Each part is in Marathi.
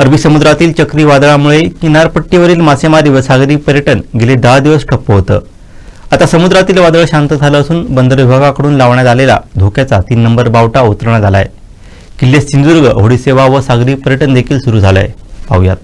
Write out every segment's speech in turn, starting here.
अरबी समुद्रातील चक्रीवादळामुळे किनारपट्टीवरील मासेमारी व सागरी पर्यटन गेले दहा दिवस ठप्प होतं. आता समुद्रातील वादळ शांत झालं असून बंदर विभागाकडून लावण्यात आलेला धोक्याचा तीन नंबर बावटा उतरण्यात आलाय. किल्ले सिंधुदुर्ग होडी सेवा व सागरी पर्यटन देखील सुरू झालंय. पाहुयात.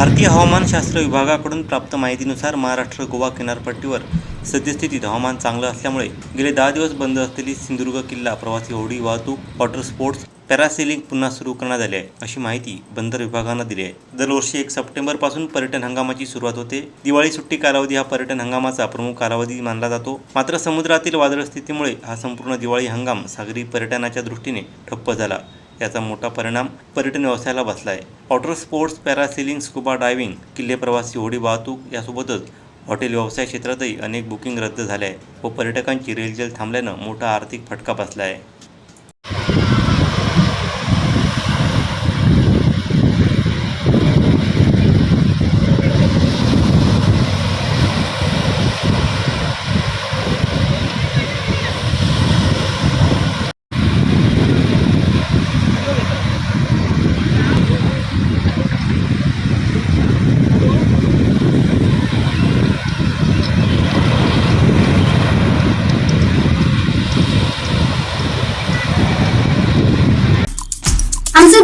भारतीय हवामानशास्त्र विभागाकडून प्राप्त माहितीनुसार महाराष्ट्र गोवा किनारपट्टीवर सद्यस्थितीत हवामान चांगलं असल्यामुळे गेले दहा दिवस बंद असलेली सिंधुदुर्ग किल्ला प्रवासी होडी वाहतूक वॉटर स्पोर्ट्स पॅरासेलिंग पुन्हा सुरू करण्यात आली आहे अशी माहिती बंदर विभागानं दिली आहे. दरवर्षी एक सप्टेंबरपासून पर्यटन हंगामाची सुरुवात होते. दिवाळी सुट्टी कालावधी हा पर्यटन हंगामाचा प्रमुख कालावधी मानला जातो. मात्र समुद्रातील वादळ स्थितीमुळे हा संपूर्ण दिवाळी हंगाम सागरी पर्यटनाच्या दृष्टीने ठप्प झाला. याचा मोठा परिणाम पर्यटन व्यवसायाला बसला आहे water sports parasailing scuba diving किल्ले प्रवासी होडी वाहतूक यासोबतच हॉटेल व्यवसाय क्षेत्रातही अनेक बुकिंग रद्द झाले आहे व पर्यटकांची रेलचेल थांबल्यानं मोठा आर्थिक फटका बसला आहे.